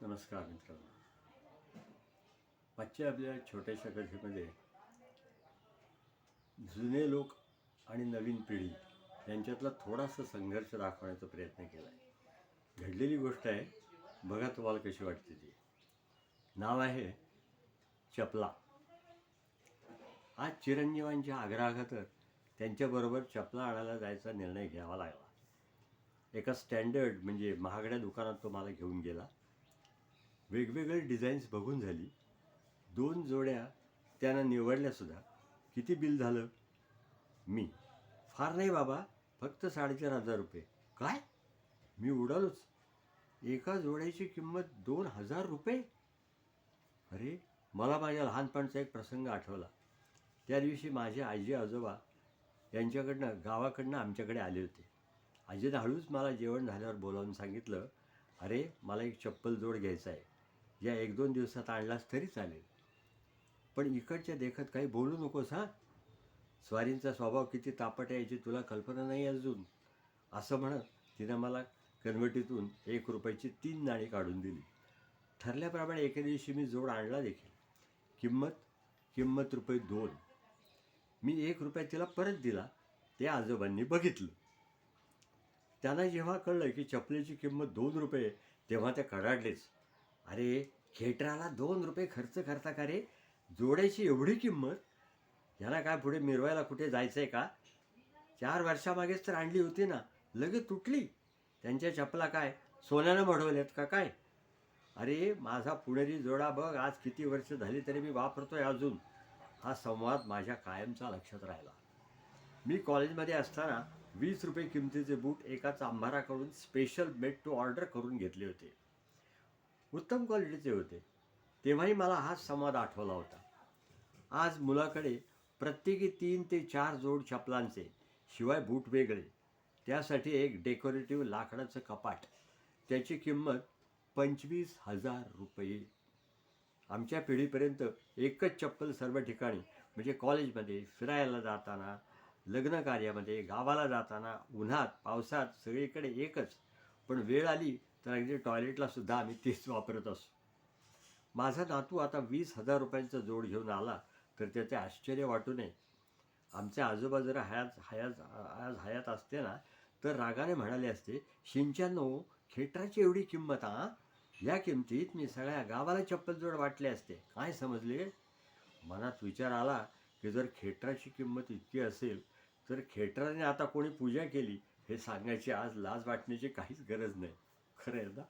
नमस्कार मित्रांनो. आजच्या आपल्या छोट्याशा कथेमध्ये जुने लोक आणि नवीन पिढी यांच्यातला थोडासा संघर्ष दाखवण्याचा प्रयत्न केला आहे घडलेली गोष्ट आहे बघा तुम्हाला कशी वाटते ती. नाव आहे चपला. आज चिरंजीवांच्या आग्रहाखातर त्यांच्याबरोबर चपला आणायला जायचा निर्णय घ्यावा लागला. एका स्टँडर्ड म्हणजे महागड्या दुकानात तो मला घेऊन गेला. वेगवेगळे डिझाईन्स बघून झाली. दोन जोड्या त्यानं निवडल्यासुद्धा किती बिल झालं? मी. फार नाही बाबा. फक्त साडेचार हजार रुपये. काय? मी उडालोच. एका जोड्याची किंमत दोन हजार रुपये? अरे मला माझ्या लहानपणचा एक प्रसंग आठवला. त्या दिवशी माझे आजी आजोबा यांच्याकडनं गावाकडनं आमच्याकडे आले होते. आजीनं हळूच मला जेवण झाल्यावर बोलावून सांगितलं अरे मला एक चप्पल जोड घ्यायचा आहे. या एक दोन दिवसात आणलास तरी चालेल. पण इकडच्या देखत काही बोलू नकोस हां? स्वारींचा स्वभाव किती तापट आहे याची तुला कल्पना नाही अजून. असं म्हणत तिनं मला कन्व्हर्टीतून एक रुपयाची तीन नाणी काढून दिली. ठरल्याप्रमाणे एके दिवशी मी जोड आणला देखील. किंमत किंमत रुपये दोन. मी एक रुपया तिला परत दिला ते आजोबांनी बघितलं. त्यांना जेव्हा कळलं की चपलेची किंमत दोन रुपये तेव्हा ते कडाडलेच अरे खेटराला दोन रुपये खर्च करता का रे? जोड्याची एवढी किंमत? याला काय पुढे मिरवायला कुठे जायचं आहे का? चार वर्षामागेच तर आणली होती ना. लगेच तुटली. त्यांच्या चपला काय? सोन्यानं मढवल्यात का काय? अरे माझा पुणेरी जोडा बघ आज किती वर्ष झाली तरी मी वापरतोय अजून. हा संवाद माझ्या कायमचा लक्षात राहिला. मी कॉलेजमध्ये असताना वीस रुपये किमतीचे बूट एका चांभाराकडून स्पेशल मेड टू ऑर्डर करून घेतले होते. उत्तम क्वालिटीचे होते. तेव्हाही मला हाच संवाद आठवला होता. आज मुलाकडे प्रत्येकी तीन ते चार जोड चपलांचे शिवाय बूट वेगळे. त्यासाठी एक डेकोरेटिव्ह लाकडाचं कपाट. त्याची किंमत पंचवीस हजार रुपये. आमच्या पिढीपर्यंत एकच चप्पल सर्व ठिकाणी म्हणजे कॉलेजमध्ये फिरायला जाताना लग्न कार्यामध्ये गावाला जाताना उन्हात पावसात सगळीकडे एकच. पण वेळ आली तर अगदी टॉयलेटला सुद्धा आम्ही तेच वापरत असू. माझा नातू आता वीस हजार रुपयांचा जोड घेऊन आला तर त्याचे आश्चर्य वाटू नये. आमचे आजोबा जर हयात हयात आज हयात असते ना तर रागाने म्हणाले असते शिंच्यानो खेटराची एवढी किंमत आ या किमतीत मी सगळ्या गावाला चप्पल जोड वाटले असते. काय समजले? मनात विचार आला की जर खेटराची किंमत इतकी असेल तर खेटराने आता कोणी पूजा केली हे सांगायची आज लाज वाटण्याची काहीच गरज नाही. खरं आहे ना